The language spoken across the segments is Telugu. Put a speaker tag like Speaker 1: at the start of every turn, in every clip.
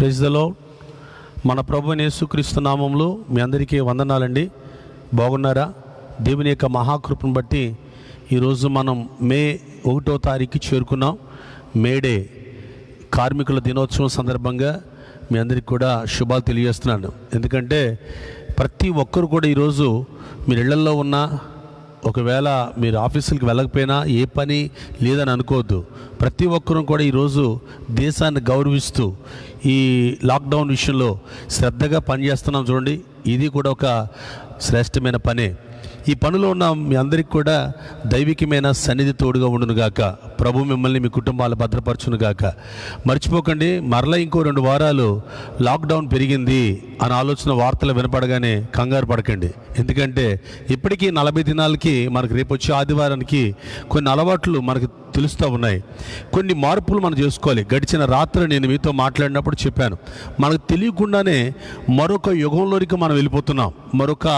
Speaker 1: ప్రజలో మన ప్రభు యేసుక్రీస్తు నామంలో మీ అందరికీ వందనాలండి. బాగున్నారా? దేవుని యొక్క మహాకృపను బట్టి ఈరోజు మనం మే ఒకటో తారీఖు చేరుకున్నాం. మేడే కార్మికుల దినోత్సవం సందర్భంగా మీ అందరికీ కూడా శుభాలు తెలియజేస్తున్నాను. ఎందుకంటే ప్రతి ఒక్కరు కూడా ఈరోజు మీరు ఇళ్ళల్లో ఉన్న ఒకవేళ మీరు ఆఫీసులకు వెళ్ళకపోయినా ఏ పని లేదని అనుకోవద్దు. ప్రతి ఒక్కరూ కూడా ఈరోజు దేశాన్ని గౌరవిస్తూ ఈ లాక్డౌన్ విషయంలో శ్రద్ధగా పనిచేస్తున్నాం చూడండి. ఇది కూడా ఒక శ్రేష్టమైన పనే. ఈ పనిలో ఉన్న మీ అందరికి కూడా దైవికమైన సన్నిధి తోడుగా ఉండునుగాక ప్రభు మిమ్మల్ని మీ కుటుంబాలు భద్రపరచునుగాక మర్చిపోకండి మరలా ఇంకో రెండు వారాలు లాక్డౌన్ పెరిగింది అని ఆలోచన వార్తలు వినపడగానే కంగారు పడకండి. ఎందుకంటే ఇప్పటికీ నలభై దినాలకి మనకి రేపు వచ్చే ఆదివారానికి కొన్ని అలవాట్లు మనకు తెలుస్తూ ఉన్నాయి. కొన్ని మార్పులు మనం చేసుకోవాలి. గడిచిన రాత్రి నేను మీతో మాట్లాడినప్పుడు చెప్పాను. మనకు తెలియకుండానే మరొక యుగంలోనికి మనం వెళ్ళిపోతున్నాం. మరొక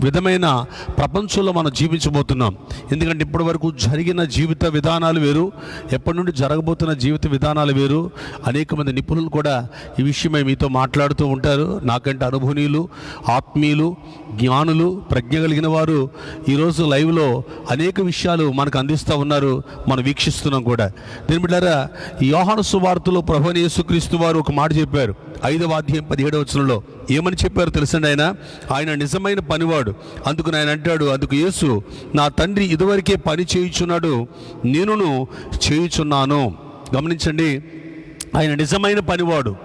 Speaker 1: విధమైన ప్రపంచంలో మనం జీవించబోతున్నాం. ఎందుకంటే ఇప్పటి వరకు జరిగిన జీవిత విధానాలు వేరు ఎప్పటి నుండి జరగబోతున్న జీవిత విధానాలు వేరు. అనేక మంది నిపుణులు కూడా ఈ విషయమై మీతో మాట్లాడుతూ ఉంటారు. నాకంటే అనుభవనీయులు ఆత్మీయులు జ్ఞానులు ప్రజ్ఞ కలిగిన వారు ఈరోజు లైవ్లో అనేక విషయాలు మనకు అందిస్తూ ఉన్నారు. మనం వీక్షిస్తున్నాం కూడా. దీని బిడ్డారా యోహాను సువార్తలో ప్రభుని యేసుక్రీస్తు వారు ఒక మాట చెప్పారు. ఐదవ అధ్యాయం పదిహేడవ వచనంలో ఏమని చెప్పారు తెలుసండి ఆయన? ఆయన నిజమైన పనివాడు. అందుకు ఆయన అంటాడు అందుకు యేసు నా తండ్రి ఇదివరకే పని చేయుచున్నాడు నేనును చేయుచున్నాను. గమనించండి ఆయన నిజమైన పనివాడు.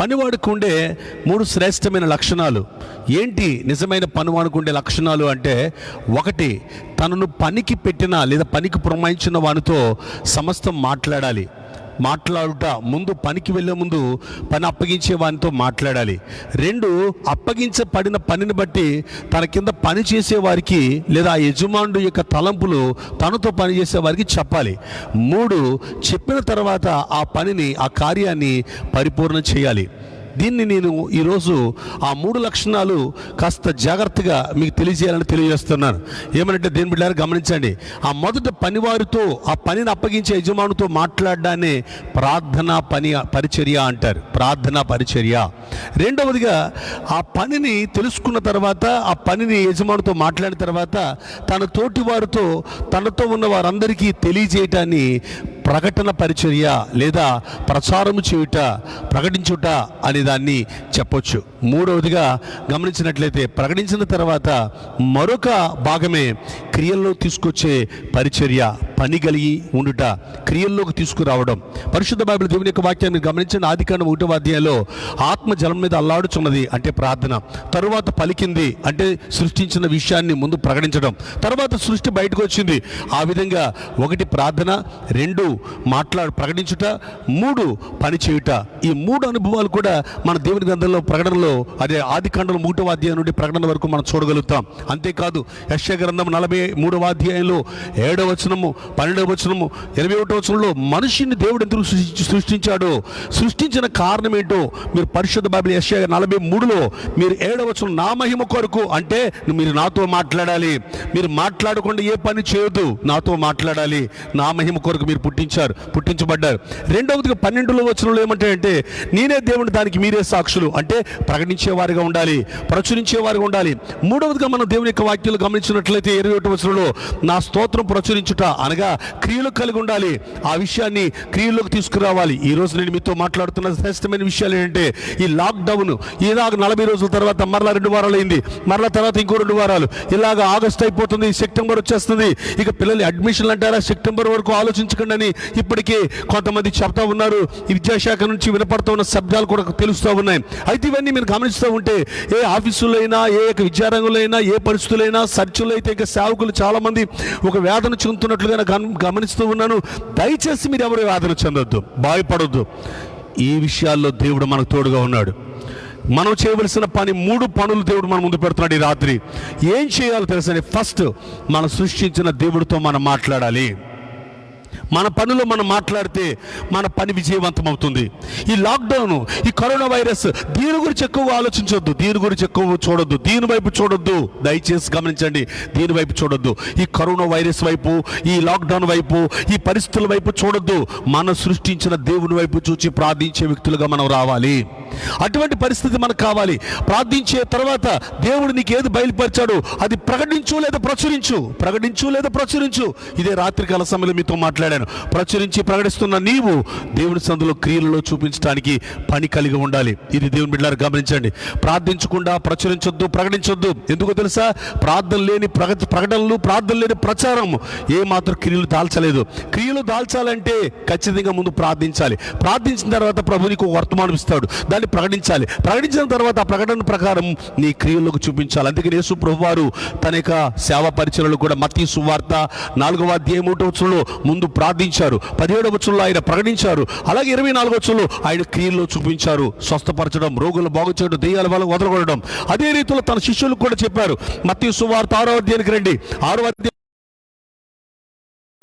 Speaker 1: పనివాడుకు ఉండే మూడు శ్రేష్టమైన లక్షణాలు. ఏంటి నిజమైన పనివాడికి ఉండే లక్షణాలు అంటే ఒకటి తనను పనికి పెట్టిన లేదా పనికి పురమాయించిన వానితో సమస్తం మాట్లాడాలి. మాట్లాడుట ముందు పనికి వెళ్ళే ముందు పని అప్పగించే వానితో మాట్లాడాలి. రెండు అప్పగించబడిన పనిని బట్టి తన కింద పని చేసే వారికి లేదా ఆ యజమానుడు యొక్క తలంపులు తనతో పని చేసేవారికి చెప్పాలి. మూడు చెప్పిన తర్వాత ఆ పనిని ఆ కార్యాన్ని పరిపూర్ణ చేయాలి. దీన్ని నేను ఈరోజు ఆ మూడు లక్షణాలు కాస్త జాగ్రత్తగా మీకు తెలియజేయాలని తెలియజేస్తున్నాను. ఏమనంటే దేని బిడ్డారు గమనించండి. ఆ మొదట పనివారితో ఆ పనిని అప్పగించే యజమానుతో మాట్లాడడాన్ని ప్రార్థన పని పరిచర్య అంటారు. ప్రార్థన పరిచర్య. రెండవదిగా ఆ పనిని తెలుసుకున్న తర్వాత ఆ పనిని యజమానితో మాట్లాడిన తర్వాత తన తోటి వారితో తనతో ఉన్న వారందరికీ తెలియజేయటాన్ని ప్రకటన పరిచర్య లేదా ప్రచారము చేయుట ప్రకటించుట అనే దాన్ని చెప్పొచ్చు. మూడవదిగా గమనించినట్లయితే ప్రకటించిన తర్వాత మరొక భాగమే క్రియల్లో తీసుకొచ్చే పరిచర్య. పని కలిగి ఉండుట క్రియల్లోకి తీసుకురావడం. పరిశుద్ధ బైబిల్ దేవుని యొక్క వాక్యాన్ని గమనించిన ఆదికాండం ఒకటో అధ్యాయంలో ఆత్మ జలం మీద అల్లాడుచున్నది అంటే ప్రార్థన. తరువాత పలికింది అంటే సృష్టించిన విషయాన్ని ముందు ప్రకటించడం. తర్వాత సృష్టి బయటకు వచ్చింది. ఆ విధంగా ఒకటి ప్రార్థన రెండు మాట్లాడు ప్రకటించుట మూడు పని చేయుట. ఈ మూడు అనుభవాలు కూడా మన దేవుని గ్రంథంలో ప్రకటనలో అదే ఆది కాండంలో మూడవ అధ్యాయం నుండి ప్రకటన వరకు మనం చూడగలుగుతాం. అంతేకాదు యశ గ్రంథం నలభై మూడవ అధ్యాయంలో ఏడవచనము పన్నెండవ వచనము ఇరవై ఒకటో వచనంలో మనిషిని దేవుడు ఎందుకు సృష్టి- సృష్టించాడో? సృష్టించిన కారణం ఏంటో మీరు పరిశుద్ధ బైబిల్ యశ్య నలభై మూడులో మీరు ఏడవచనం నా మహిమ కొరకు అంటే మీరు నాతో మాట్లాడాలి. మీరు మాట్లాడకుండా ఏ పని చేయొద్దు నాతో మాట్లాడాలి. నా మహిమ కొరకు మీరు పుట్టించారు పుట్టించబడ్డారు. రెండవదిగా పన్నెండులో వచనంలో ఏమంటాయంటే నేనే దేవుని దానికి మీరే సాక్షులు అంటే ప్రకటించేవారుగా ఉండాలి ప్రచురించేవారుగా ఉండాలి. మూడవదిగా మనం దేవుని యొక్క వాక్యాలు గమనించినట్లయితే ఇరవై ఒకటి వచనంలో నా స్తోత్రం ప్రచురించుట అనగా క్రియలు కలిగి ఉండాలి. ఆ విషయాన్ని క్రియల్లోకి తీసుకురావాలి. ఈ రోజు నేను మీతో మాట్లాడుతున్న శ్రేష్టమైన విషయాలు ఏంటంటే ఈ లాక్డౌన్ ఇలాగ నలభై రోజుల తర్వాత మరలా రెండు వారాలు అయింది మరలా తర్వాత ఇంకో రెండు వారాలు. ఇలాగ ఆగస్ట్ అయిపోతుంది సెప్టెంబర్ వచ్చేస్తుంది. ఇక పిల్లలు అడ్మిషన్లు అంటారా? సెప్టెంబర్ వరకు ఆలోచించకండి అని ఇప్పటికే కొంతమంది చెప్తా ఉన్నారు. ఈ విద్యాశాఖ నుంచి వినపడుతూ ఉన్న శబ్దాలు కూడా తెలుస్తూ ఉన్నాయి. అయితే ఇవన్నీ మీరు గమనిస్తూ ఉంటే ఏ ఆఫీసులో అయినా ఏ యొక్క విద్యారంగంలో అయినా ఏ పరిస్థితులైనా సర్చులు అయితే ఇంకా సేవకులు చాలామంది ఒక వేదన చెందుతున్నట్లుగా గమనిస్తూ ఉన్నాను. దయచేసి మీరు ఎవరు వేదన చెందొద్దు. భయపడొద్దు. ఈ విషయాల్లో దేవుడు మనకు తోడుగా ఉన్నాడు. మనం చేయవలసిన పని మూడు పనులు దేవుడు మన ముందు పెడుతున్నాడు ఈ రాత్రి. ఏం చేయాలో తెలుసని ఫస్ట్ మనం సృష్టించిన దేవుడితో మనం మాట్లాడాలి. మన పనులు మనం మాట్లాడితే మన పని విజయవంతం అవుతుంది. ఈ లాక్డౌన్ ఈ కరోనా వైరస్ దీని గురించి ఎక్కువ ఆలోచించొద్దు. దీని గురించి ఎక్కువ చూడొద్దు. దీని వైపు చూడొద్దు. దయచేసి గమనించండి. దీని వైపు చూడొద్దు. ఈ కరోనా వైరస్ వైపు ఈ లాక్డౌన్ వైపు ఈ పరిస్థితుల వైపు చూడొద్దు. మనం సృష్టించిన దేవుని వైపు చూచి ప్రార్థించే వ్యక్తులుగా మనం రావాలి. అటువంటి పరిస్థితి మనకు కావాలి. ప్రార్థించే తర్వాత దేవుడు నీకు ఏది బయలుపరిచాడు అది ప్రకటించు లేదా ప్రచురించు. ప్రకటించు లేదా ప్రచురించు. ఇదే రాత్రికాల సమయంలో మీతో మాట్లాడాను. ప్రచురించి ప్రకటిస్తున్న నీవు దేవుని సందులో క్రియలలో చూపించడానికి పని కలిగి ఉండాలి. ఇది దేవుని బిడ్డలారు గమనించండి. ప్రార్థించకుండా ప్రచురించొద్దు ప్రకటించొద్దు. ఎందుకో తెలుసా? ప్రార్థన లేని ప్రగతి ప్రకటనలు ప్రార్థన లేని ప్రచారం ఏ మాత్రం క్రియలు దాల్చలేదు. క్రియలు దాల్చాలంటే ఖచ్చితంగా ముందు ప్రార్థించాలి. ప్రార్థించిన తర్వాత ప్రభు నీకు వర్తమానం ఇస్తాడు. దాన్ని ప్రకటించాలి. ప్రకటించిన తర్వాత ఆ ప్రకటన ప్రకారం నీ క్రియలకు చూపించాలి. అందుకని యేసు ప్రభు వారు తన యొక్క సేవా పరిచయలు కూడా మతీ సువార్త నాలుగవ అధ్యాయం ఒకటో వచ్చంలో ముందు ప్రార్థించారు. పదిహేడవ వచ్చంలో ఆయన ప్రకటించారు. అలాగే ఇరవై నాలుగో వచ్చంలో ఆయన క్రియల్లో చూపించారు. స్వస్థపరచడం రోగులు బాగు చేయడం దెయ్యాల వాళ్ళకు వదలగొడడం అదే రీతిలో తన శిష్యులకు కూడా చెప్పారు. మత్తి సువార్త ఆరో అధ్యాయానికి రండి. ఆరో అధ్యాయం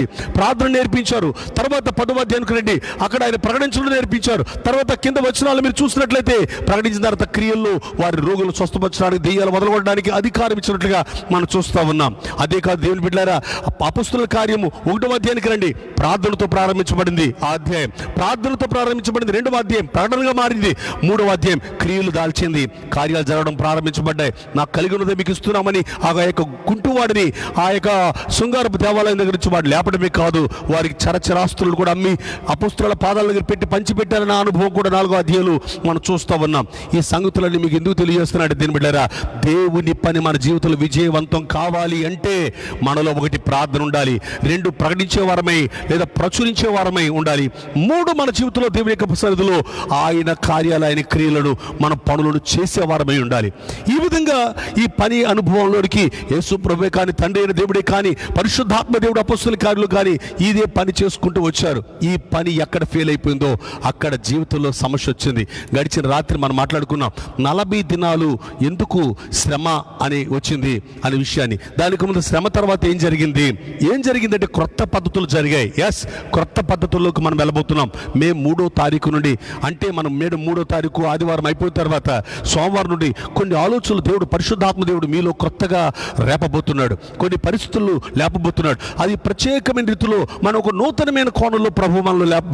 Speaker 1: ప్రార్థన నేర్పించారు. తర్వాత పటుమధ్యానికి రండి. అక్కడ ఆయన ప్రకటించడం నేర్పించారు. తర్వాత కింద వచనాలు మీరు చూసినట్లయితే ప్రకటించిన తర్వాత క్రియల్లో వారి రోగులు స్వస్థపరచడానికి దెయ్యాలు వదలగొట్టడానికి అధికారం ఇచ్చినట్లుగా మనం చూస్తా ఉన్నాం. అదే కాదు దేవుని బిడ్డారా అపస్తుల కార్యము ఒకటో అధ్యాయానికి రండి. ప్రార్థనతో ప్రారంభించబడింది ఆ అధ్యాయం. ప్రార్థనతో ప్రారంభించబడింది రెండవ అధ్యాయం. ప్రకటనగా మారింది. మూడవ అధ్యాయం. క్రియలు దాల్చింది. కార్యాలు జరగడం ప్రారంభించబడ్డాయి. నాకు కలిగి ఉన్నదే మీకు ఇస్తున్నామని ఆ యొక్క గుంటువాడిని ఆ యొక్క శృంగారపు దేవాలయం దగ్గర నుంచి వాడు కాపడమే కాదు. వారికి చరచరాస్తులను కూడా అమ్మి అపుస్తుల పాదాల దగ్గర పెట్టి పంచిపెట్టారన్న అనుభవం కూడా నాలుగో అధ్యాయులు మనం చూస్తూ ఉన్నాం. ఈ సంగతులన్నీ మీకు ఎందుకు తెలియజేస్తున్నాడు దీని బిడ్డారా? దేవుని పని మన జీవితంలో విజయవంతం కావాలి అంటే మనలో ఒకటి ప్రార్థన ఉండాలి. రెండు ప్రకటించే వారమై లేదా ప్రచురించే వారమై ఉండాలి. మూడు మన జీవితంలో దేవుని యొక్క సరిధిలో ఆయన కార్యాలు ఆయన క్రియలను మన పనులను చేసేవారమై ఉండాలి. ఈ విధంగా ఈ పని అనుభవంలోనికి యేసు ప్రభే కానీ తండ్రి అయిన దేవుడే కానీ పరిశుద్ధాత్మ దేవుడు అపస్తుల కార్యులు కానీ ఇదే పని చేసుకుంటూ వచ్చారు. ఈ పని ఎక్కడ ఫెయిల్ అయిపోయిందో అక్కడ జీవితంలో సమస్య వచ్చింది. గడిచిన రాత్రి మనం మాట్లాడుకున్నాం. నలభై దినాలు ఎందుకు శ్రమ అని వచ్చింది అనే విషయాన్ని. దానికి ముందు శ్రమ తర్వాత ఏం జరిగింది? ఏం జరిగిందంటే క్రొత్త పద్ధతులు జరిగాయి. ఎస్ క్రొత్త పద్ధతుల్లోకి మనం వెళ్ళబోతున్నాం. మే మూడో తారీఖు నుండి అంటే మనం మేడు మూడో తారీఖు ఆదివారం అయిపోయిన తర్వాత సోమవారం నుండి కొన్ని ఆలోచనలు దేవుడు పరిశుద్ధాత్మ దేవుడు మీలో కొత్తగా రేపబోతున్నాడు. కొన్ని పరిస్థితులు లేపబోతున్నాడు. అది ప్రత్యేక అనేకమైన రీతిలో మనం ఒక నూతనమైన కోణంలో ప్రభు మనలో లేప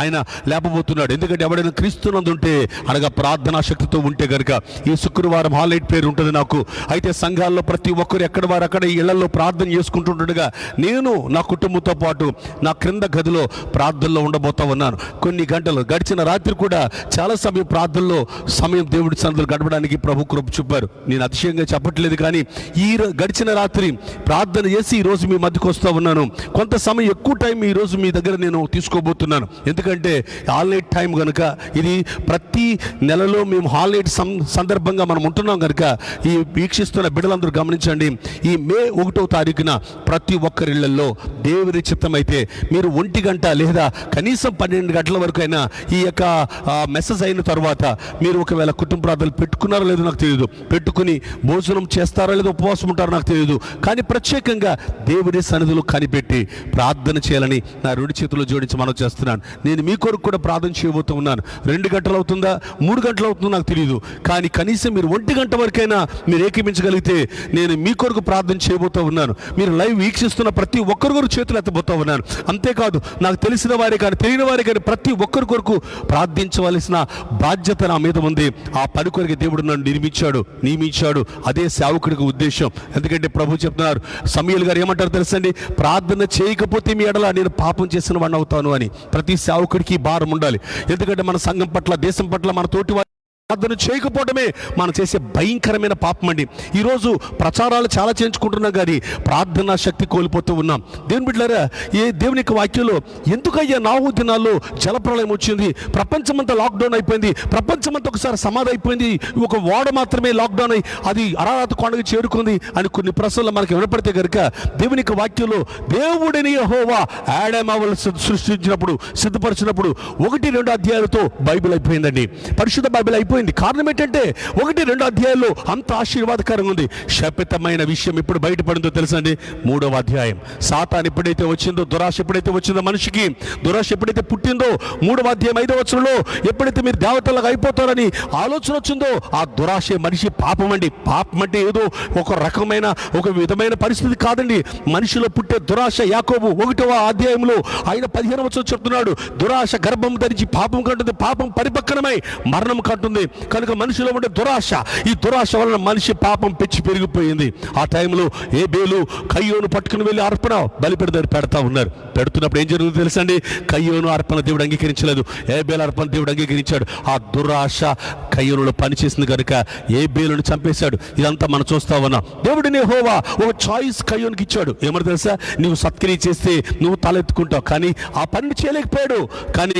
Speaker 1: ఆయన లేపబోతున్నాడు. ఎందుకంటే ఎవడైనా క్రీస్తునందు ఉంటే అనగా ప్రార్థనా శక్తితో ఉంటే గనుక ఈ శుక్రవారం హాలైట్ పేరు ఉంటుంది నాకు. అయితే సంఘాల్లో ప్రతి ఒక్కరు ఎక్కడ వారు అక్కడ ఇళ్ళలో ప్రార్థన చేసుకుంటుండగా నేను నా కుటుంబంతో పాటు నా క్రింద గదిలో ప్రార్థనలో ఉండబోతా ఉన్నాను. కొన్ని గంటలు గడిచిన రాత్రి కూడా చాలా సమయం ప్రార్థనలో సమయం దేవుడి సందులు గడపడానికి ప్రభు కృప చూపారు. నేను అతిశయంగా చెప్పట్లేదు కానీ ఈ గడిచిన రాత్రి ప్రార్థన చేసి ఈరోజు రోజు మీ మధ్యకు వస్తూ ఉన్నాను. కొంత సమయం ఎక్కువ టైం ఈ రోజు మీ దగ్గర నేను తీసుకోబోతున్నాను. ఎందుకంటే హాలినైట్ టైం కనుక ఇది ప్రతి నెలలో మేము హాలినైట్ సం సందర్భంగా మనం ఉంటున్నాం కనుక ఈ వీక్షిస్తున్న బిడ్డలందరూ గమనించండి. ఈ మే ఒకటో తారీఖున ప్రతి ఒక్కరిళ్ళలో దేవుని చిత్తమైతే మీరు ఒంటి గంట లేదా కనీసం పన్నెండు గంటల వరకు అయినా ఈ యొక్క మెసేజ్ అయిన తర్వాత మీరు ఒకవేళ కుటుంబ ప్రార్థనలు పెట్టుకున్నారో లేదో నాకు తెలియదు పెట్టుకుని భోజనం చేస్తారో లేదో ఉపవాసం ఉంటారో నాకు తెలియదు కానీ ప్రత్యేకంగా దేవుని సన్నిధిలో కనిపెట్టి ప్రార్థన చేయాలని నా రెండు చేతులు జోడించి మనం చేస్తున్నాను. నేను మీ కొరకు కూడా ప్రార్థన చేయబోతూ ఉన్నాను. రెండు గంటలు అవుతుందా మూడు గంటలు అవుతుందో నాకు తెలియదు కానీ కనీసం మీరు ఒంటి గంట వరకైనా మీరు ఏకీపించగలిగితే నేను మీ కొరకు ప్రార్థన చేయబోతూ ఉన్నాను. మీరు లైవ్ వీక్షిస్తున్న ప్రతి ఒక్కరి కొరకు చేతులు ఎత్తబోతూ ఉన్నాను. అంతేకాదు నాకు తెలిసిన వారే కానీ తెలియని వారే కానీ ప్రతి ఒక్కరి కొరకు ప్రార్థించవలసిన బాధ్యత నా మీద ఉంది. ఆ పని కొరకు దేవుడు నన్ను నిర్మించాడు నియమించాడు. అదే సేవకుడికి ఉద్దేశం. ఎందుకంటే ప్రభు చెప్తున్నారు సమీల్ గారు ఏమంటారు తెలుసండి? ప్రార్థన చేయకపోతే మీ ఎడల నేను పాపం చేసిన వాడిని అవుతాను అని ప్రతి సేవకుడికి భారం ఉండాలి. ఎందుకంటే మన సంఘం పట్ల దేశం పట్ల మన తోటి వారి ప్రార్థన చేయకపోవడమే మనం చేసే భయంకరమైన పాపం అండి ఈరోజు ప్రచారాలు చాలా చేయించుకుంటున్నాం కానీ ప్రార్థనా శక్తి కోల్పోతూ ఉన్నాం. దేవుని బిడ్డారా ఏ దేవుని యొక్క వాక్యంలో ఎందుకయ్యా నాహు దినాల్లో జలప్రలయం వచ్చింది? ప్రపంచమంతా లాక్డౌన్ అయిపోయింది. ప్రపంచమంతా ఒకసారి సమాధి అయిపోయింది. ఒక ఓడ మాత్రమే లాక్డౌన్ అయి అది అరారాత కొండకి చేరుకుంది అని కొన్ని ప్రశ్నలు మనకి వినపడితే కనుక దేవుని యొక్క వాక్యంలో దేవుడిని హోవా ఆడమావలు సృష్టించినప్పుడు సిద్ధపరిచినప్పుడు ఒకటి రెండు అధ్యాయాలతో బైబిల్ అయిపోయిందండి. పరిశుద్ధ బైబిల్ అయిపోయింది. జరిగిపోయింది కారణం ఏంటంటే ఒకటి రెండు అధ్యాయాల్లో అంత ఆశీర్వాదకరంగా ఉంది. శపితమైన విషయం ఇప్పుడు బయటపడిందో తెలుసండి మూడవ అధ్యాయం. సాతాన్ ఎప్పుడైతే వచ్చిందో దురాశ ఎప్పుడైతే వచ్చిందో మనిషికి దురాశ ఎప్పుడైతే పుట్టిందో మూడవ అధ్యాయం ఐదవ వచనంలో ఎప్పుడైతే మీరు దేవతలకు అయిపోతారని ఆలోచన వచ్చిందో ఆ దురాశ మనిషి పాపం అండి. పాపం అంటే ఏదో ఒక రకమైన ఒక విధమైన పరిస్థితి కాదండి. మనిషిలో పుట్టే దురాశ యాకోబు ఒకటవ అధ్యాయంలో ఆయన పదిహేను వచ్చి చెప్తున్నాడు. దురాశ గర్భం ధరించి పాపం కంటుంది పాపం పరిపక్వమై మరణం కంటుంది. కనుక మనిషిలో ఉండే దురాశ. ఈ దురాశ వలన మనిషి పాపం పెంచి పెరిగిపోయింది. ఆ టైంలో ఏ బేలు కయ్యోను పట్టుకుని వెళ్ళి అర్పణ బలిపెడతారు పెడతా ఉన్నారు. పెడుతున్నప్పుడు ఏం జరుగుతుందో తెలుసండి? కయ్యోను అర్పణ దేవుడు అంగీకరించలేదు. ఏ బేలు అర్పణ దేవుడు అంగీకరించాడు. ఆ దురాశ కయ్యోనులో పనిచేసింది కనుక ఏ బేలుని చంపేశాడు. ఇదంతా మనం చూస్తా ఉన్నాం. దేవుడిని హోవా ఒక చాయిస్ కయ్యోనికి ఇచ్చాడు. ఏమని తెలుసా? నువ్వు సత్క్రియ చేస్తే నువ్వు తలెత్తుకుంటావు. కానీ ఆ పని చేయలేకపోయాడు. కానీ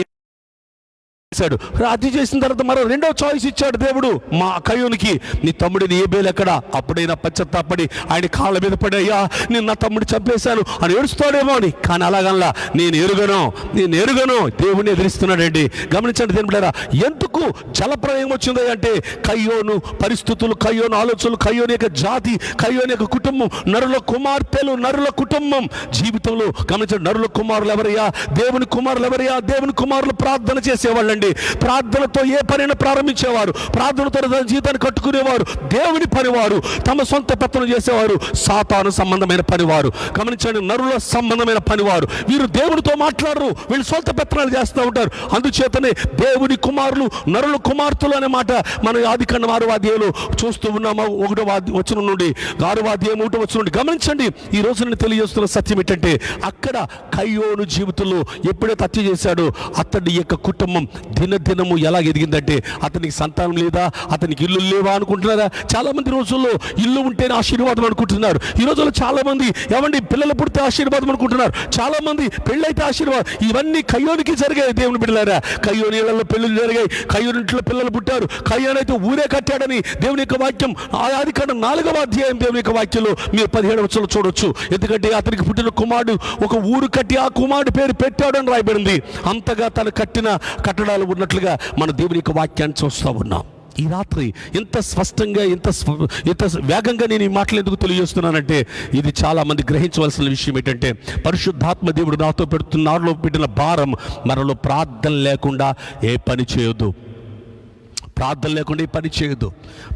Speaker 1: చేశాడు అది చేసిన తర్వాత మరో రెండో చాయిస్ ఇచ్చాడు దేవుడు. మా కయ్యోనికి నీ తమ్ముడిని ఏ బేలు ఎక్కడ? అప్పుడైనా పశ్చత్తాపడి ఆయన కాళ్ళ మీద పడయ్యా నేను నా తమ్ముడు చంపేశాను. అని ఏడుస్తాడేమో అని. కానీ అలాగల్లా నేను ఎరుగను నేను ఎరుగను. దేవుని ఎదిరిస్తున్నాడండి. గమనించండి దేని బిడ్డారా ఎందుకు జలప్రలయం వచ్చింది అంటే కయ్యోను పరిస్థితులు కయ్యోను ఆలోచనలు కయ్యోని యొక్క జాతి కయ్యోని యొక్క కుటుంబం నరుల కుమార్తెలు నరుల కుటుంబం. జీవితంలో గమనించండి నరుల కుమారులు ఎవరయ్యా? దేవుని కుమారులు ఎవరయ్యా? దేవుని కుమారులు ప్రార్థన చేసేవాళ్ళండి. ప్రార్థనతో ఏ పనైనా ప్రారంభించేవారు? ప్రార్థనతో తన జీవితాన్ని కట్టుకునేవారు? దేవుని పనివారు. తమ సొంత పెత్తనం చేసేవారు? సాతాను సంబంధమైన పనివారు. గమనించండి నరుల సంబంధమైన పనివారు. వీరు దేవునితో మాట్లాడరు. వీళ్ళు సొంత పెత్తనాలు చేస్తూ ఉంటారు. అందుచేతనే దేవుని కుమారులు నరుల కుమార్తెలు అనే మాట మన ఆది వారు చూస్తూ ఉన్నాము. ఒకటో వచ్చిన నుండి ఆరు అధ్యాయం ఒకటో వచ్చిన నుండి. గమనించండి ఈ రోజు నేను తెలియజేస్తున్న సత్యం ఏంటంటే అక్కడ కయ్యోను జీవితంలో ఎప్పుడైతే హత్య చేశాడో అతడి యొక్క కుటుంబం దినదినము ఎలా ఎదిగిందంటే అతనికి సంతానం లేదా అతనికి ఇల్లు లేవా అనుకుంటున్నారా? చాలా మంది రోజుల్లో ఇల్లు ఉంటేనే ఆశీర్వాదం అనుకుంటున్నారు. ఈ రోజుల్లో చాలా మంది ఏమండి పిల్లలు పుడితే ఆశీర్వాదం అనుకుంటున్నారు. చాలా మంది పెళ్ళైతే ఆశీర్వాదం. ఇవన్నీ కయ్యోనికి జరిగాయి దేవుని బిడ్డలారా. కయ్యోని ఇళ్ళలో పెళ్ళిళ్ళు జరిగాయి. కయ్యోని ఇంట్లో పిల్లలు పుట్టారు. కయ్యోని అయితే ఊరే కట్టాడని దేవుని యొక్క వాక్యం ఆది కన్నా నాలుగవ అధ్యాయం దేవుని యొక్క వాక్యంలో మీరు పదిహేడు వచ్చలు చూడొచ్చు. ఎందుకంటే అతనికి పుట్టిన కుమారుడు ఒక ఊరు కట్టి ఆ కుమారుడు పేరు పెట్టాడని రాయబడింది. అంతగా తను కట్టిన కట్టడాలు ఉన్నట్లుగా మన దేవుని యొక్క వాక్యాన్ని చూస్తూ ఉన్నాం. ఈ రాత్రి ఇంత స్పష్టంగా ఇంత ఇంత వేగంగా నేను ఈ మాటలు ఎందుకు తెలియజేస్తున్నానంటే ఇది చాలా మంది గ్రహించవలసిన విషయం ఏంటంటే పరిశుద్ధాత్మ దేవుడు నాతో పెడుతున్న నాలో పెట్టిన భారం మనలో ప్రార్థన లేకుండా ఏ పని చేయొద్దు. ప్రార్థన లేకుండా ఈ పని చేయదు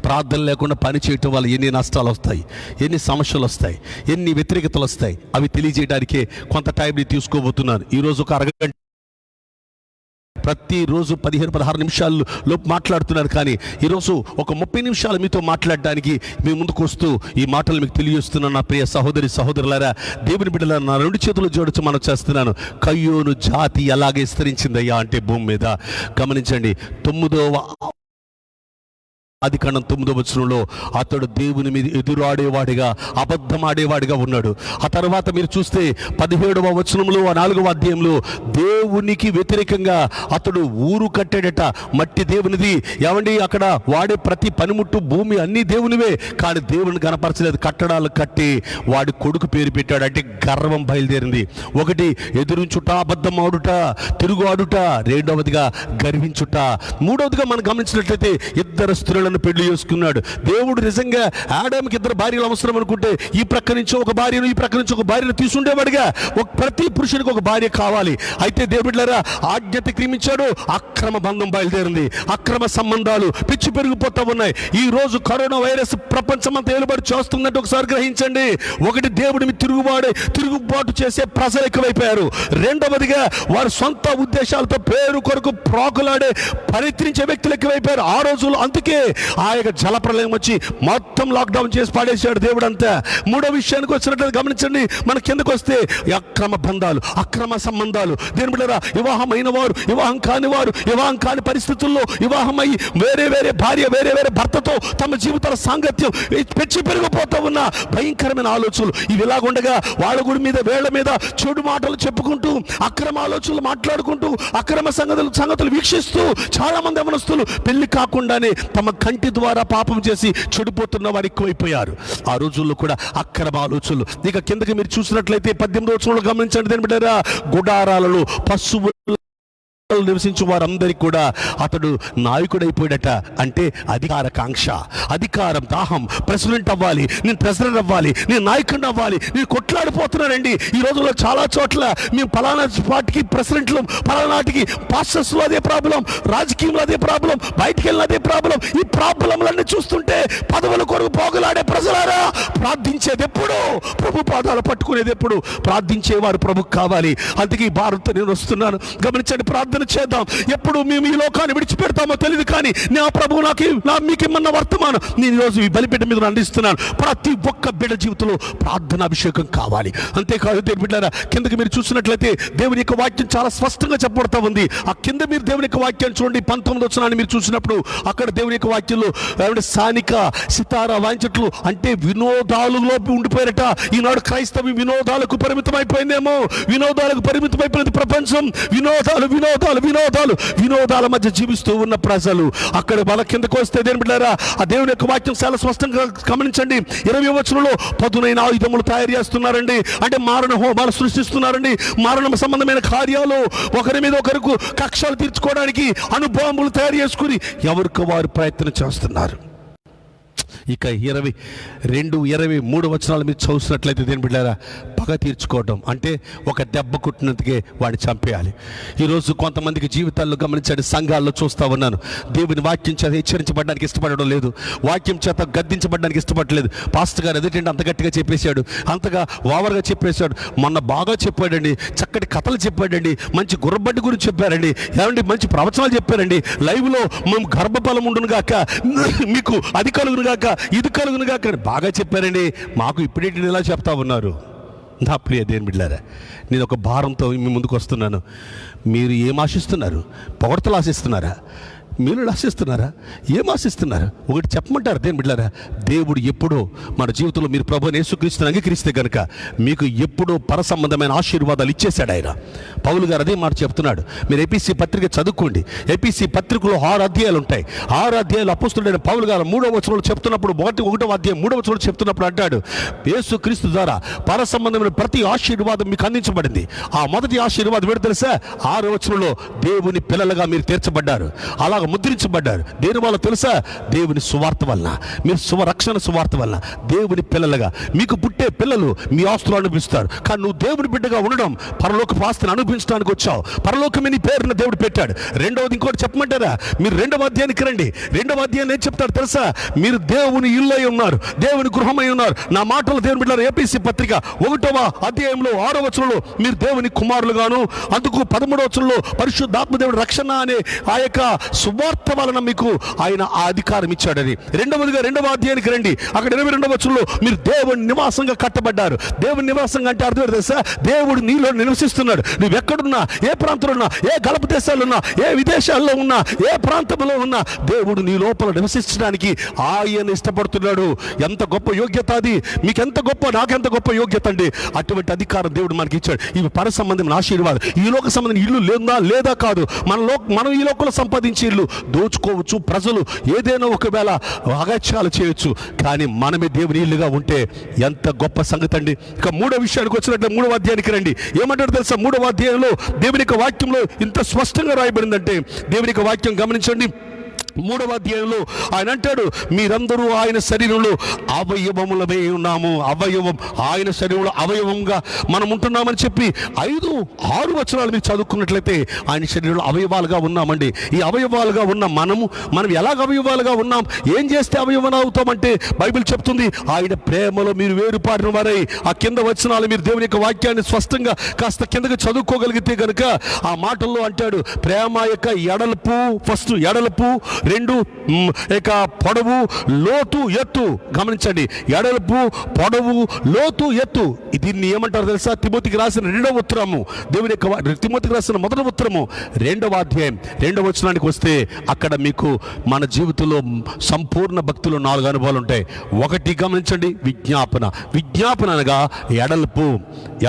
Speaker 1: ప్రార్థన లేకుండా పని చేయటం వల్ల ఎన్ని నష్టాలు వస్తాయి ఎన్ని సమస్యలు వస్తాయి ఎన్ని వ్యతిరేకతలు వస్తాయి అవి తెలియజేయడానికే కొంత టైంని తీసుకోబోతున్నాను. ఈరోజు ఒక అరగంట ప్రతిరోజు పదిహేను పదహారు నిమిషాలు లోపు మాట్లాడుతున్నారు కానీ ఈరోజు ఒక ముప్పై నిమిషాలు మీతో మాట్లాడడానికి మీ ముందుకు వస్తూ ఈ మాటలు మీకు తెలియజేస్తున్నాను నా ప్రియ సహోదరి సహోదరులారా దేవుని బిడ్డల నా రెండు చేతులు జోడించి మనం చేస్తున్నాను. కయ్యోను జాతి ఎలాగే విస్తరించిందయ్యా అంటే భూమి మీద. గమనించండి తొమ్మిదవ అది కాండం తొమ్మిదో వచనంలో అతడు దేవుని మీద ఎదురాడేవాడిగా అబద్ధమాడేవాడిగా ఉన్నాడు. ఆ తర్వాత మీరు చూస్తే పదిహేడవ వచనంలో ఆ నాలుగవ అధ్యాయంలో దేవునికి వ్యతిరేకంగా అతడు ఊరు కట్టాడట మట్టి దేవునిది. ఏమండి అక్కడ వాడే ప్రతి పనిముట్టు భూమి అన్ని దేవునివే కానీ దేవుని కనపరచలేదు. కట్టడాలు కట్టి వాడి కొడుకు పేరు పెట్టాడు. అంటే గర్వం బయలుదేరింది. ఒకటి ఎదురించుట అబద్ధం ఆడుట తిరుగు ఆడుట రెండవదిగా గర్వించుట. మూడవదిగా మనం గమనించినట్లయితే ఇద్దరు స్త్రీలను పెళ్ళి చేసుకున్నాడు. దేవుడు నిజంగా ఆడామికి ఇద్దరు భార్యలు అవసరం అనుకుంటే ఈ ప్రక్క నుంచి ఒక భార్యను ఈ ప్రక్క నుంచి ఒక భార్యను తీసుండేవాడిగా. ఒక ప్రతి పురుషునికి ఒక భార్య కావాలి. అయితే దేవుడిలారా ఆజ్ఞత క్రమించాడు అక్రమ బంధం బయలుదేరింది. అక్రమ సంబంధాలు పిచ్చి పెరిగిపోతా ఉన్నాయి. ఈ రోజు కరోనా వైరస్ ప్రపంచమంతా ఏలుబడి చేస్తుందంటే ఒకసారి గ్రహించండి. ఒకటి దేవుడిని మీద తిరుగుబాటు తిరుగుబాటు చేసే ప్రజలు ఎక్కువైపోయారు. రెండవదిగా వారి సొంత ఉద్దేశాలతో పేరు కొరకు ప్రాకులాడే పరిత్రించే వ్యక్తులు ఎక్కువైపోయారు. ఆ రోజుల్లో అందుకే ఆ యొక్క జలప్రలయం వచ్చి మొత్తం లాక్డౌన్ చేసి పాడేశాడు దేవుడు అంతా మూడో విషయానికి వచ్చినట్టు గమనించండి. మన కిందకు వస్తే అక్రమ బంధాలు అక్రమ సంబంధాలు. దేని బిడ్డరా వివాహమైన వారు వివాహం కాని వారు వివాహం కాని పరిస్థితుల్లో వివాహమై వేరే వేరే భార్య వేరే వేరే భర్తతో తమ జీవితాల సాంగత్యం పెచ్చి పెరిగిపోతూ ఉన్న భయంకరమైన ఆలోచనలు. ఇవి ఇలాగుండగా వాళ్ళ గుడి మీద వేళ్ళ మీద చెడు మాటలు చెప్పుకుంటూ అక్రమ ఆలోచనలు మాట్లాడుకుంటూ అక్రమ సంగతులు సంగతులు వీక్షిస్తూ చాలా మంది యవనస్తులు పెళ్ళి కాకుండానే తమ కంటి ద్వారా పాపం చేసి చెడిపోతున్న వారు ఎక్కువైపోయారు. ఆ రోజుల్లో కూడా అక్రమ ఆలోచనలు. ఇక కిందకి మీరు చూసినట్లయితే పద్దెనిమిది రోజుల్లో గమనించండి దేని బిడ్డారా గుడారాలలో పశువులు నివసించే వారందరికీ కూడా అతడు నాయకుడైపోయాడట అంటే అధికార కాంక్ష అధికారం దాహం. ప్రెసిడెంట్ అవ్వాలి నేను ప్రెసిడెంట్ అవ్వాలి నేను నాయకుడిని అవ్వాలి. నేను కొట్లాడిపోతున్నానండి ఈ రోజుల్లో చాలా చోట్ల మేము పలానా పార్టీకి ప్రెసిడెంట్లు పలానాటికి పాస్టర్స్లో అదే ప్రాబ్లం రాజకీయంలో అదే ప్రాబ్లం బయటికి వెళ్ళిన అదే ప్రాబ్లం. ఈ ప్రాబ్లంలన్నీ చూస్తుంటే పదవుల కొరకు పోగులాడే ప్రజలారా? ప్రార్థించేది ఎప్పుడు? ప్రభు పాదాలు పట్టుకునేది ఎప్పుడు? ప్రార్థించేవారు ప్రభు కావాలి. అందుకే ఈ భారత్ నేను వస్తున్నాను. గమనించండి ప్రార్థన చేద్దాం. ఎప్పుడు మేము ఈ లోకాన్ని విడిచిపెడతామో తెలియదు కానీ నా ప్రభు నాకు నా మీకు ఇమ్మన్న వర్తమానం. నేను ఈరోజు ఈ బలిపీఠ మీద అందిస్తున్నాను ప్రతి ఒక్క బిడ్డ జీవితంలో ప్రార్థన అభిషేకం కావాలి. అంతేకాదు దేవుని బిడ్డారా కిందకి మీరు చూసినట్లయితే దేవుని యొక్క వాక్యం చాలా స్పష్టంగా చెప్పబడతా ఉంది. ఆ కింద మీరు దేవుని యొక్క వాక్యాన్ని చూడండి. పంతొమ్మిది వచ్చినాన్ని మీరు చూసినప్పుడు అక్కడ దేవుని యొక్క వాక్యంలో స్థానిక సితార వాయించట్లు అంటే వినోదాలలో ఉండిపోయారట ఈనాడు క్రైస్తవ వినోదాలకు పరిమితమైపోయిందేమో. వినోదాలకు పరిమితమైపోయింది ప్రపంచం. వినోదాలు వినోదాలు వినోదాలు. వినోదాల మధ్య జీవిస్తూ ఉన్న ప్రజలు. అక్కడ వాళ్ళ కిందకు వస్తే దేని బిడ్డారా ఆ దేవుని యొక్క వాక్యం చాలా స్పష్టంగా గమనించండి. ఇరవై వచనంలో పదునైన ఆయుధములు తయారు చేస్తున్నారండి. అంటే మారణ హోమాలు సృష్టిస్తున్నారండి. మారణ సంబంధమైన కార్యాలు ఒకరి మీద ఒకరికి కక్షలు తీర్చుకోవడానికి అనుభవములు తయారు చేసుకుని ఎవరికి వారు ప్రయత్నం చేస్తున్నారు? ఇక ఇరవై రెండు ఇరవై మూడు వచనాలు మీరు చదువుతున్నట్లయితే దేని బిడ్డారా పగ తీర్చుకోవడం. అంటే ఒక దెబ్బ కుట్టినందుకే వాడిని చంపేయాలి. ఈరోజు కొంతమందికి జీవితాల్లో గమనించండి సంఘాల్లో చూస్తూ ఉన్నాను. దేవుని వాక్యం చేత హెచ్చరించబడడానికి ఇష్టపడడం లేదు. వాక్యం చేత గద్దించబడడానికి ఇష్టపడలేదు. పాస్టర్ గారు ఎదుటండి అంత గట్టిగా చెప్పేశాడు అంతగా ఓవర్గా చెప్పేశాడు. మొన్న బాగా చెప్పాడండి చక్కటి కథలు చెప్పాడండి మంచి గుర్రబడ్డి గురించి చెప్పారండి ఏమండి మంచి ప్రవచనాలు చెప్పారండి. లైవ్లో మేము గర్భఫలం ఉండును గాక మీకు అధికారులు గాక ఇది కలుగునుగా గాక బాగా చెప్పారండి. మాకు ఇప్పుడేంటి ఇలా చెప్తా ఉన్నారు. నా ప్రియ దేని బిడ్డారా నేను ఒక భారంతో మీ ముందుకు వస్తున్నాను. మీరు ఏం ఆశిస్తున్నారు? పొగడతలు ఆశిస్తున్నారా? మీరు ఆశిస్తున్నారా? ఏం ఆశిస్తున్నారు? ఒకటి చెప్పమంటారు దేని బిడ్డారా దేవుడు ఎప్పుడో మన జీవితంలో మీరు ప్రభు యేసుక్రీస్తుని అంగీకరిస్తే కనుక మీకు ఎప్పుడో పర సంబంధమైన ఆశీర్వాదాలు ఇచ్చేశాడు ఆయన. పౌలు గారు అదే మాట చెప్తున్నాడు. మీరు ఏపీసీ పత్రిక చదువుకోండి. ఏపీసీ పత్రికలో ఆరు అధ్యాయాలు ఉంటాయి. ఆరు అధ్యాయాలు అపుస్తుడైన పౌలు గారు మూడవ వచనంలో చెప్తున్నప్పుడు మొదటి ఒకటో అధ్యాయం మూడవ వచనంలో చెప్తున్నప్పుడు అంటాడు యేసుక్రీస్తు ద్వారా పర సంబంధమైన ప్రతి ఆశీర్వాదం మీకు అందించబడింది. ఆ మొదటి ఆశీర్వాదం ఏంటో తెలుసా? ఆరు వచనంలో దేవుని పిల్లలుగా మీరు తీర్చబడ్డారు. అలా బాగా ముద్రించబడ్డారు. దేని వల్ల తెలుసా? దేవుని సువార్త వలన. మీరు సువరక్షణ సువార్త వలన. దేవుని పిల్లలుగా. మీకు పుట్టే పిల్లలు మీ ఆస్తులు అనిపిస్తారు కానీ నువ్వు దేవుని బిడ్డగా ఉండడం పరలోక ఆస్తిని అనుభవించడానికి వచ్చావు. పరలోకమే నీ పేరున దేవుడు పెట్టాడు. రెండవది ఇంకోటి చెప్పమంటారా? మీరు రెండవ అధ్యాయానికి రండి. రెండవ అధ్యాయం ఏం చెప్తారు తెలుసా? మీరు దేవుని ఇల్లు అయి ఉన్నారు. దేవుని గృహమై ఉన్నారు. నా మాటలు దేవుని బిడ్డలు ఏపీసీ పత్రిక ఒకటవ అధ్యాయంలో ఆరో వచనంలో మీరు దేవుని కుమారులుగాను అందుకు పదమూడవ వచనంలో పరిశుద్ధాత్మ దేవుడు రక్షణ అనే ఆ యొక్క సువార్త వలన మీకు ఆయన ఆ అధికారం ఇచ్చాడని. రెండవదిగా రెండవ అధ్యాయానికి రండి. అక్కడ ఇరవై రెండవ వచనంలో మీరు దేవుని నివాసంగా కట్టబడ్డారు. దేవుని నివాసంగా అంటే అర్థం తెలుసా? దేవుడు నీలో నివసిస్తున్నాడు. నువ్వు ఎక్కడున్నా ఏ ప్రాంతంలో ఉన్నా ఏ గలప దేశాల్లో ఉన్నా ఏ విదేశాల్లో ఉన్నా ఏ ప్రాంతంలో ఉన్నా దేవుడు నీ లోపల నివసించడానికి ఆయన ఇష్టపడుతున్నాడు. ఎంత గొప్ప యోగ్యత అది. మీకు ఎంత గొప్ప నాకెంత గొప్ప యోగ్యత అండి. అటువంటి అధికారం దేవుడు మనకి ఇచ్చాడు. ఇవి పర సంబంధం ఆశీర్వాదం. ఈ లోక సంబంధం ఇల్లు లేదా లేదా కాదు. మన లో మనం ఈ లోకంలో సంపాదించే ఇల్లు. దోచుకోవచ్చు. ప్రజలు ఏదైనా ఒకవేళ అగత్యాలు చేయొచ్చు. కానీ మనమే దేవుని ఇల్లుగా ఉంటే ఎంత గొప్ప సంగతి అండి ఇక మూడో విషయానికి వచ్చినట్లే మూడవ అధ్యాయానికి రండి. ఏమంటారు తెలుసా? మూడవ అధ్యాయంలో దేవుని యొక్క వాక్యంలో ఇంత స్పష్టంగా రాయబడిందంటే దేవుని యొక్క వాక్యం గమనించండి. మూడవ అధ్యాయంలో ఆయన అంటాడు మీరందరూ ఆయన శరీరంలో అవయవములమే ఉన్నాము. అవయవం ఆయన శరీరంలో అవయవంగా మనం ఉంటున్నామని చెప్పి ఐదు ఆరు వచనాలు మీరు చదువుకున్నట్లయితే ఆయన శరీరంలో అవయవాలుగా ఉన్నామండి. ఈ అవయవాలుగా ఉన్న మనము మనం ఎలాగ అవయవాలుగా ఉన్నాం? ఏం చేస్తే అవయవం అవుతామంటే బైబిల్ చెప్తుంది ఆయన ప్రేమలో మీరు వేరుపాడిన వారై. ఆ కింద వచనాలు మీరు దేవుని యొక్క వాక్యాన్ని స్పష్టంగా కాస్త కిందకి చదువుకోగలిగితే కనుక ఆ మాటల్లో అంటాడు ప్రేమ యొక్క ఎడల్పు ఫస్ట్ ఎడల్పు రెండు ఇక పొడవు లోతు ఎత్తు. గమనించండి ఎడల్పు పొడవు లోతు ఎత్తు. దీన్ని ఏమంటారు తెలుసా? తిమోతికి రాసిన రెండవ ఉత్తరము. దేవుని యొక్క తిమోతికి రాసిన మొదటి ఉత్తరము. రెండవ అధ్యాయం రెండవ వచనానికి వస్తే అక్కడ మీకు మన జీవితంలో సంపూర్ణ భక్తులు నాలుగు అనుభవాలు ఉంటాయి. ఒకటి గమనించండి విజ్ఞాపన. విజ్ఞాపన అనగా ఎడల్పు.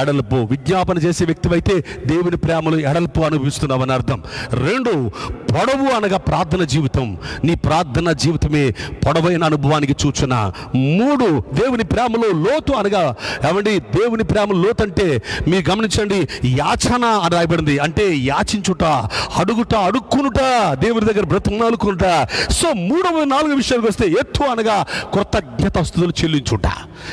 Speaker 1: ఎడల్పు. విజ్ఞాపన చేసే వ్యక్తివైతే దేవుని ప్రేమలు ఎడల్పు అనుభవిస్తున్నామని అర్థం. రెండు పొడవు అనగా ప్రార్థన జీవితం. జీవితం నీ ప్రార్థన జీవితమే పొడవైన అనుభవానికి చూచున మూడు దేవుని ప్రేమలో లోతు అనగా ఏమండి దేవుని ప్రేమ లోతు అంటే మీరు గమనించండి యాచన అని రాయబడింది. అంటే యాచించుట అడుగుట అడుక్కునుట దేవుని దగ్గర బ్రతుకునుకుంట సో మూడవ నాలుగు విషయానికి వస్తే ఎత్తు అనగా కృతజ్ఞత స్థుతులు చెల్లించుట.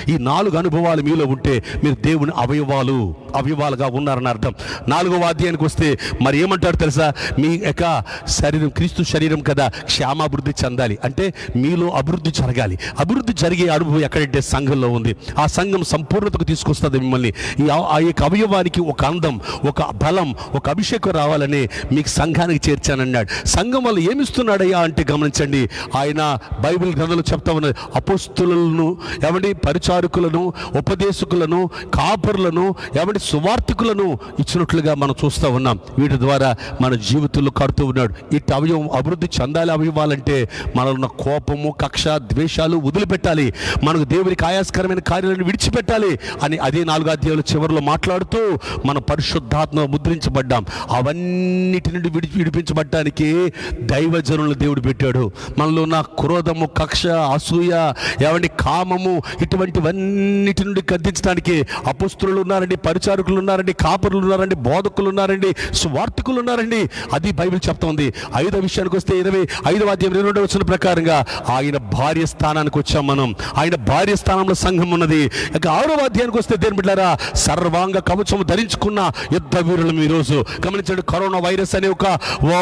Speaker 1: ఈ నాలుగు అనుభవాలు మీలో ఉంటే మీరు దేవుని అవయవాలు అవయవాలుగా ఉన్నారని అర్థం. నాలుగవ అధ్యాయానికి వస్తే మరి ఏమంటారు తెలుసా? మీ యొక్క శరీరం క్రీస్తు శరీరం కదా క్షేమాభివృద్ధి చెందాలి. అంటే మీలో అభివృద్ధి జరగాలి. అభివృద్ధి జరిగే అనుభవం ఎక్కడంటే సంఘంలో ఉంది. ఆ సంఘం సంపూర్ణతకు తీసుకొస్తుంది మిమ్మల్ని. ఈ ఆ- యొక్క అవయవానికి ఒక అందం ఒక బలం ఒక అభిషేకం రావాలని మీకు సంఘానికి చేర్చానన్నాడు. సంఘం వల్ల ఏమిస్తున్నాడయ్యా అంటే గమనించండి. ఆయన బైబిల్ గ్రంథంలో చెప్తా ఉన్నది. అపోస్తులను ఏమండి పరిచారకులను ఉపదేశకులను కాపరులను ఏమండి సువార్థికులను ఇచ్చినట్లుగా మనం చూస్తూ ఉన్నాం. వీటి ద్వారా మన జీవితంలో కడుతూ ఉన్నాడు. ఇటు అవయవం అభివృద్ధి చెందాలి అవయవాలంటే మనలో కోపము కక్ష ద్వేషాలు వదిలిపెట్టాలి. మనకు దేవునికి ఆయాస్కరమైన కార్యాలను విడిచిపెట్టాలి అని అదే నాలుగు అధ్యాయుల చివరిలో మాట్లాడుతూ మన పరిశుద్ధాత్మ ముద్రించబడ్డాం. అవన్నిటి నుండి విడి విడిపించబడ్డానికి దైవజనులు దేవుడు పెట్టాడు. మనలో ఉన్న క్రోధము కక్ష అసూయ ఏమండి కామము ఇటువంటివన్నిటి నుండి గద్దించడానికి అపుస్తులు ఉన్నారండి పరిచారకులు ఉన్నారండి కాపరులు ఉన్నారండి బోధకులు ఉన్నారండి స్వార్థికులు ఉన్నారండి. అది బైబిల్ చెప్తోంది ఐదో విషయానికి వస్తే ఇరవై ఐదవ అధ్యాయం ఇరవై రెండవ వచ్చిన ప్రకారంగా ఆయన భార్య స్థానానికి వచ్చాం మనం. ఆయన భార్య స్థానంలో సంఘం ఉన్నది. ఇక ఆరవ అధ్యాయానికి వస్తే దేని బిడ్డారా సర్వాంగ కవచం ధరించుకున్న యుద్ధ వీరులం ఈరోజు. గమనించండి కరోనా వైరస్ అనే ఒక ఓ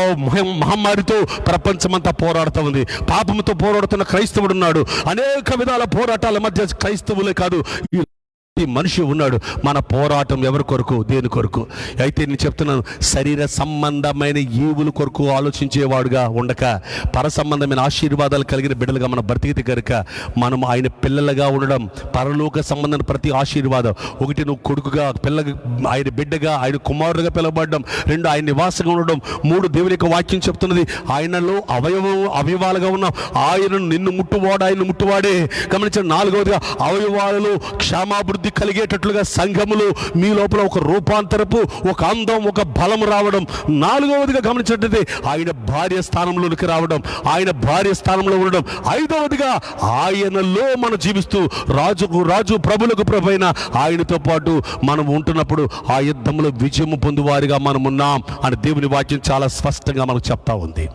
Speaker 1: మహమ్మారితో ప్రపంచమంతా పోరాడుతూ ఉంది. పాపంతో పోరాడుతున్న క్రైస్తవుడు ఉన్నాడు. అనేక విధాల పోరాటాల మధ్య క్రైస్తవులే కాదు ప్రతి మనిషి ఉన్నాడు. మన పోరాటం ఎవరి కొరకు? దేని కొరకు? అయితే నేను చెప్తున్నాను శరీర సంబంధమైన ఈవుల కొరకు ఆలోచించేవాడుగా ఉండక పర సంబంధమైన ఆశీర్వాదాలు కలిగిన బిడ్డలుగా మన బ్రతికితే కనుక మనం ఆయన పిల్లలుగా ఉండడం పరలోక సంబంధమైన ప్రతి ఆశీర్వాదం. ఒకటి నువ్వు కొడుకుగా పిల్ల ఆయన బిడ్డగా ఆయన కుమారుడుగా పిలవబడడం రెండు ఆయన నివాసంగా ఉండడం మూడు దేవుని యొక్క వాక్యం చెప్తున్నది ఆయనలో అవయవం అవయవాలుగా ఉన్నాం. ఆయనను నిన్ను ముట్టువాడు ఆయన ముట్టువాడే. గమనించండి నాలుగవదిగా అవయవాలలో క్షేమాభివృద్ధి కలిగేటట్లుగా సంఘములు మీ లోపల ఒక రూపాంతరపు ఒక అందం ఒక బలం రావడం. నాలుగవదిగా గమనించినట్టయితే ఆయన భార్య స్థానంలోనికి రావడం ఆయన భార్య స్థానంలో ఉండడం. ఐదవదిగా ఆయనలో మనం జీవిస్తూ రాజుకు రాజు ప్రభులకు ప్రభైన ఆయనతో పాటు మనం ఉంటున్నప్పుడు ఆ యుద్ధంలో విజయము పొందువారిగా మనం ఉన్నాం అని దేవుని వాక్యం చాలా స్పష్టంగా మనకు చెప్తా ఉంది.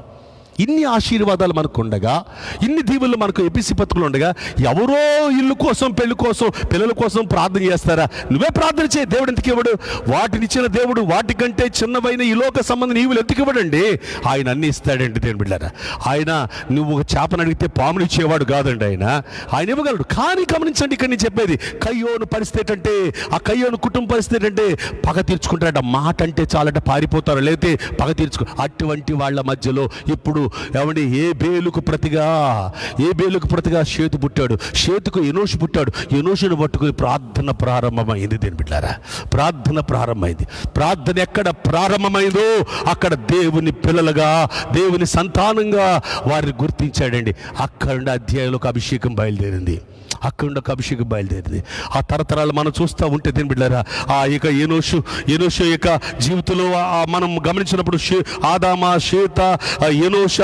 Speaker 1: ఇన్ని ఆశీర్వాదాలు మనకు ఉండగా ఇన్ని దీవులు మనకు ఎపిసి పత్రికలు ఉండగా ఎవరో ఇల్లు కోసం పెళ్ళి కోసం పిల్లల కోసం ప్రార్థన చేస్తారా? నువ్వే ప్రార్థన చేయి దేవుడు ఎందుకు ఇవ్వడు? వాటిని ఇచ్చిన దేవుడు వాటికంటే చిన్నవైన ఈ లోక సంబంధం నీవులు ఎందుకు ఇవ్వడండి? ఆయన అన్ని ఇస్తాడండి దేవుని బిడ్డారా. ఆయన నువ్వు ఒక చేపను అడిగితే పాములు ఇచ్చేవాడు కాదండి ఆయన. ఆయన ఇవ్వగలడు. కానీ గమనించండి ఇక్కడ నేను చెప్పేది కయ్యోను పరిస్థితి ఏంటంటే ఆ కయ్యోను కుటుంబ పరిస్థితి ఏంటంటే పగ తీర్చుకుంటారట. మాట అంటే చాలట పారిపోతారు. లేతే పగ తీర్చుకో అటువంటి వాళ్ళ మధ్యలో ఇప్పుడు ఏమండి ఏ బేలుకు ప్రతిగా ఏ బేలుకు ప్రతిగా షేతు పుట్టాడు. షేతుకు ఎనోషు పుట్టాడు. ఎనోషును పట్టుకుని ప్రార్థన ప్రారంభమైంది దేని బిడ్డారా. ప్రార్థన ప్రారంభమైంది. ప్రార్థన ఎక్కడ ప్రారంభమైందో అక్కడ దేవుని పిల్లలుగా దేవుని సంతానంగా వారిని గుర్తించాడండి. అక్కడ నుండి అధ్యాయంలో అభిషేకం బయలుదేరింది. అక్కడ ఒక అభిషేకం బయలుదేరింది. ఆ తరతరాలు మనం చూస్తూ ఉంటే దీని బిడ్డారా ఆ యొక్క ఏనోషు ఏనోషు యొక్క జీవితంలో మనం గమనించినప్పుడు షే ఆదామ శ్వేత ఆ ఏనోష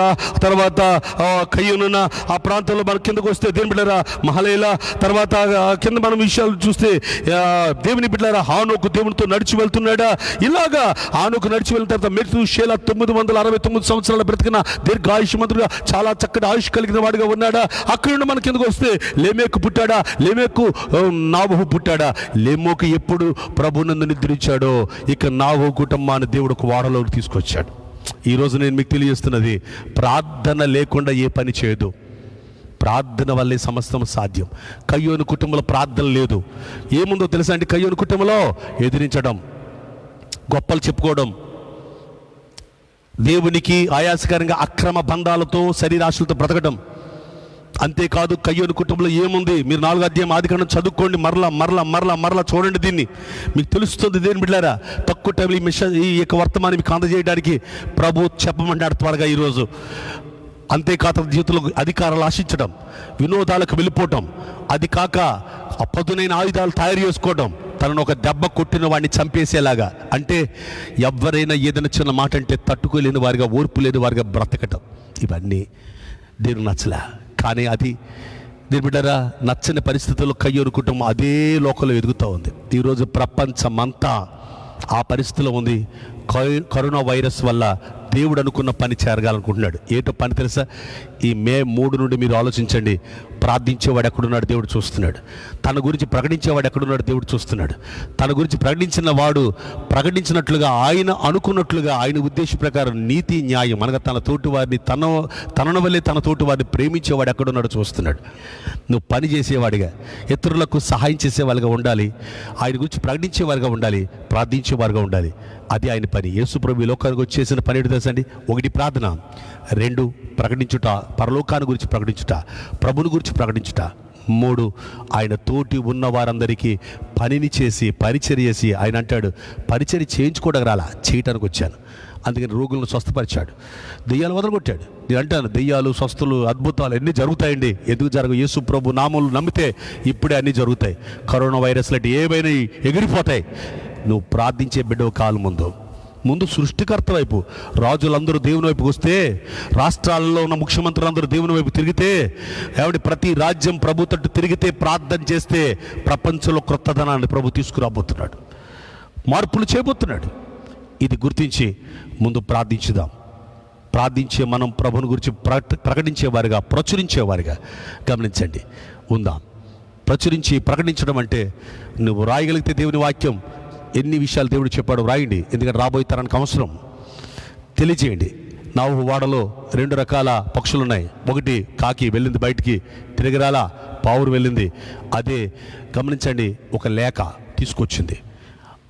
Speaker 1: తర్వాత కయ్యనున్న ఆ ప్రాంతంలో మన కిందకు వస్తే దేని బిడ్డారా మహలేల తర్వాత కింద మనం విషయాలు చూస్తే దేవుని బిడ్డారా హానుకు దేవునితో నడిచి వెళ్తున్నాడా? ఇలాగా హానోకు నడిచి వెళ్ళిన తర్వాత మెట్టు షేల తొమ్మిది వందల అరవై తొమ్మిది సంవత్సరాల బ్రతికిన దీర్ఘ ఆయుష్మంతుడుగా చాలా చక్కటి ఆయుష్ కలిగిన వాడిగా ఉన్నాడా? అక్కడ నుండి మన కిందకు వస్తే లేమేకు పుట్టాడా? లేమేకు ఆ, నావహు పుట్టాడా? లేమోకు ఎప్పుడు ప్రభునందు నిద్రించాడో? ఇక నావహు కుటుంబాన్ని దేవుడు ఒక వారలోకి తీసుకొచ్చాడు. ఈరోజు నేను మీకు తెలియజేస్తున్నది ప్రార్థన లేకుండా ఏ పని చేయదు. ప్రార్థన వల్లే సమస్తం సాధ్యం. కయ్యోని కుటుంబంలో ప్రార్థన లేదు. ఏముందో తెలుసా అండి కయ్యోని కుటుంబంలో? ఎదిరించడం గొప్పలు చెప్పుకోవడం. దేవునికి ఆయాసకరంగా అక్రమ బంధాలతో శరీరాశులతో బ్రతకడం. అంతేకాదు కయ్యోని కుటుంబంలో ఏముంది? మీరు నాలుగు అధ్యాయం ఆదికాండం చదువుకోండి. మరలా మరలా మరలా మరలా చూడండి దీన్ని. మీకు తెలుస్తుంది దేని బిడ్డారా? తక్కువ టైంలో ఈ మిషన్ ఈ యొక్క వర్తమానం మీకు అందజేయడానికి ప్రభు చెప్పమన్నాడు త్వరగా ఈరోజు. అంతేకాక జీవితంలో అధికారాలు ఆశించడం వినోదాలకు వెళ్ళిపోవటం అది కాక ఆ పదునైన ఆయుధాలు తయారు చేసుకోవడం తనను ఒక దెబ్బ కొట్టిన వాడిని చంపేసేలాగా. అంటే ఎవరైనా ఏదైనా చిన్న మాట అంటే తట్టుకోలేని వారిగా ఓర్పు లేని వారిగా బ్రతకటం. ఇవన్నీ దేవుడు నచ్చలే. కానీ అది దీని బిడ్డరా నచ్చని పరిస్థితుల్లో కయ్యూరు కుటుంబం అదే లోకంలో ఎదుగుతూ ఉంది. ఈరోజు ప్రపంచమంతా ఆ పరిస్థితిలో ఉంది. కరోనా వైరస్ వల్ల దేవుడు అనుకున్న పని చేరగాలనుకుంటున్నాడు ఏటో పని తెలుసా? ఈ మే మూడు నుండి మీరు ఆలోచించండి. ప్రార్థించేవాడు ఎక్కడున్నాడు? దేవుడు చూస్తున్నాడు. తన గురించి ప్రకటించేవాడు ఎక్కడున్నాడు? దేవుడు చూస్తున్నాడు. తన గురించి ప్రకటించిన వాడు ప్రకటించినట్లుగా ఆయన అనుకున్నట్లుగా ఆయన ఉద్దేశ ప్రకారం నీతి న్యాయం. అనగా తన తోటి వారిని తన తనను వల్లే తన తోటి వారిని ప్రేమించేవాడు ఎక్కడున్నాడు చూస్తున్నాడు. నువ్వు పని చేసేవాడిగా ఇతరులకు సహాయం చేసేవాడిగా ఉండాలి. ఆయన గురించి ప్రకటించేవారిగా ఉండాలి. ప్రార్థించేవారుగా ఉండాలి. అది ఆయన పని. యేసుప్రభు లోకానికి వచ్చేసిన పని ఏంటి తెలుసండి? ఒకటి ప్రార్థన రెండు ప్రకటించుట పరలోకాన్ని గురించి ప్రకటించుట ప్రభుని గురించి ప్రకటించుట. మూడు ఆయన తోటి ఉన్న వారందరికీ పనిని చేసి పరిచర్ చేసి ఆయన అంటాడు పరిచర్ చేయించుకోవడానికి రాలా చేయటానికి వచ్చాను. అందుకని రోగులను స్వస్థపరిచాడు. దెయ్యాలు వదలగొట్టాడు నేను అంటాను దెయ్యాలు స్వస్థలు అద్భుతాలు అన్నీ జరుగుతాయండి. ఎందుకు జరగవు? యేసు ప్రభు నామములు నమ్మితే ఇప్పుడే అన్నీ జరుగుతాయి. కరోనా వైరస్ లాంటి ఏవైనా ఎగిరిపోతాయి. నువ్వు ప్రార్థించే బిడ్డవు కాలం ముందు. ముందు సృష్టికర్త వైపు రాజులందరూ దేవుని వైపుకి వస్తే రాష్ట్రాలలో ఉన్న ముఖ్యమంత్రులందరూ దేవుని వైపు తిరిగితే ఏమంటే ప్రతి రాజ్యం ప్రభు తట్టు తిరిగితే ప్రార్థన చేస్తే ప్రపంచంలో క్రొత్తదనాన్ని ప్రభు తీసుకురాబోతున్నాడు. మార్పులు చేయబోతున్నాడు. ఇది గుర్తించి ముందు ప్రార్థించుదాం. ప్రార్థించే మనం ప్రభుని గురించి ప్ర ప్రకటించేవారిగా ప్రచురించేవారిగా గమనించండి. ఉందాం. ప్రచురించి ప్రకటించడం అంటే నువ్వు రాయగలిగితే దేవుని వాక్యం ఎన్ని విషయాలు దేవుడు చెప్పాడు రాయండి ఎందుకంటే రాబోయే తరానికి అవసరం. తెలియజేయండి. నావు వాడలో రెండు రకాల పక్షులు ఉన్నాయి ఒకటి కాకి వెళ్ళింది బయటికి తిరిగిరాలా పావురు వెళ్ళింది. అదే గమనించండి ఒక లేఖ తీసుకొచ్చింది.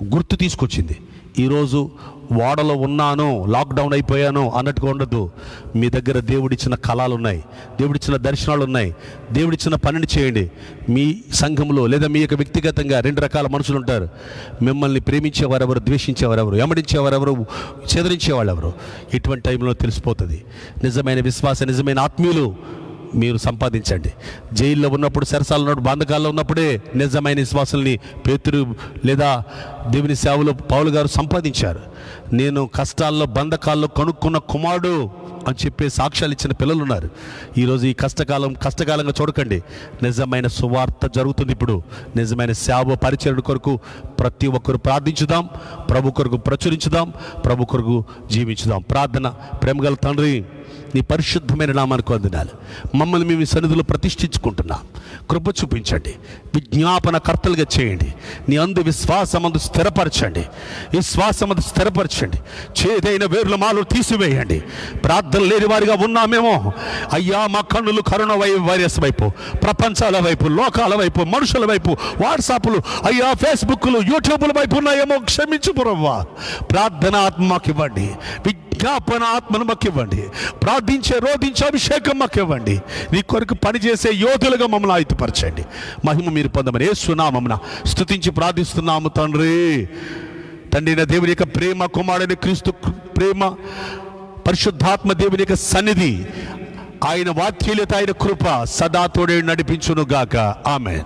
Speaker 1: గుర్తు తీసుకొచ్చింది. ఈరోజు వాడలో ఉన్నాను లాక్డౌన్ అయిపోయాను అన్నట్టుగా ఉండదు మీ దగ్గర దేవుడిచ్చిన కళలు ఉన్నాయి దేవుడిచ్చిన దర్శనాలు ఉన్నాయి దేవుడిచ్చిన పనిని చేయండి. మీ సంఘంలో లేదా మీ యొక్క వ్యక్తిగతంగా రెండు రకాల మనుషులు ఉంటారు మిమ్మల్ని ప్రేమించేవారెవరు ద్వేషించేవారెవరు ఎమడించేవారెవరు చెదిరించేవాళ్ళెవరు? ఇటువంటి టైంలో తెలిసిపోతుంది. నిజమైన విశ్వాస నిజమైన ఆత్మీయులు మీరు సంపాదించండి. జైల్లో ఉన్నప్పుడు సరసాలు ఉన్నప్పుడు బంధకాల్లో ఉన్నప్పుడే నిజమైన విశ్వాసుల్ని పేతురు లేదా దేవుని సేవలో పౌలు గారు సంపాదించారు. నేను కష్టాల్లో బంధకాల్లో కనుక్కున్న కుమారుడు అని చెప్పే సాక్ష్యాలు ఇచ్చిన పిల్లలు ఉన్నారు ఈరోజు ఈ కష్టకాలం కష్టకాలంగా చూడకండి. నిజమైన సువార్త జరుగుతుంది ఇప్పుడు. నిజమైన సేవ పరిచయం కొరకు ప్రతి ఒక్కరు ప్రార్థించుదాం. ప్రభు కొరకు ప్రచురించుదాం. ప్రభు కొరకు జీవించుదాం. ప్రార్థన ప్రేమగల తండ్రి. నీ పరిశుద్ధమైన నామానికి వందనాలు. మమ్మల్ని మేము సన్నిధిలో ప్రతిష్ఠించుకుంటున్నాం. కృప చూపించండి. విజ్ఞాపన కర్తలుగా చేయండి. నీ అందు విశ్వాసమందు స్థిరపరచండి. విశ్వాసమందు స్థిరపరచండి. చేదైన వేర్లు మాలు తీసివేయండి. ప్రార్థన లేని వారిగా ఉన్నామేమో అయ్యా మా కన్నులు కరోనా వై వైరస్ వైపు ప్రపంచాల వైపు లోకాల వైపు మనుషుల వైపు వాట్సాప్లు అయ్యా ఫేస్బుక్లు యూట్యూబ్ల వైపు ఉన్నాయేమో క్షమించు పురవ్వా ప్రార్థన ఆత్మకివ్వండి విజ్ఞాపన ఆత్మను మాకు ఇవ్వండి ప్రార్థించే రోధించే అభిషేకం మాకు ఇవ్వండి నీ కొరకు పనిచేసే యోధులుగా మమ్మల్ని ఆయుధపరచండి. మహిమ మీరు పొందమని ఏ సునామమున స్తుతించి ప్రార్థిస్తున్నాము తండ్రి. తండ్రి నా దేవుని యొక్క ప్రేమ కుమారుని క్రీస్తు ప్రేమ పరిశుద్ధాత్మ దేవుని యొక్క సన్నిధి ఆయన వాక్యలత ఆయన కృప సదా తోడే నడిపించును గాక ఆమెన్.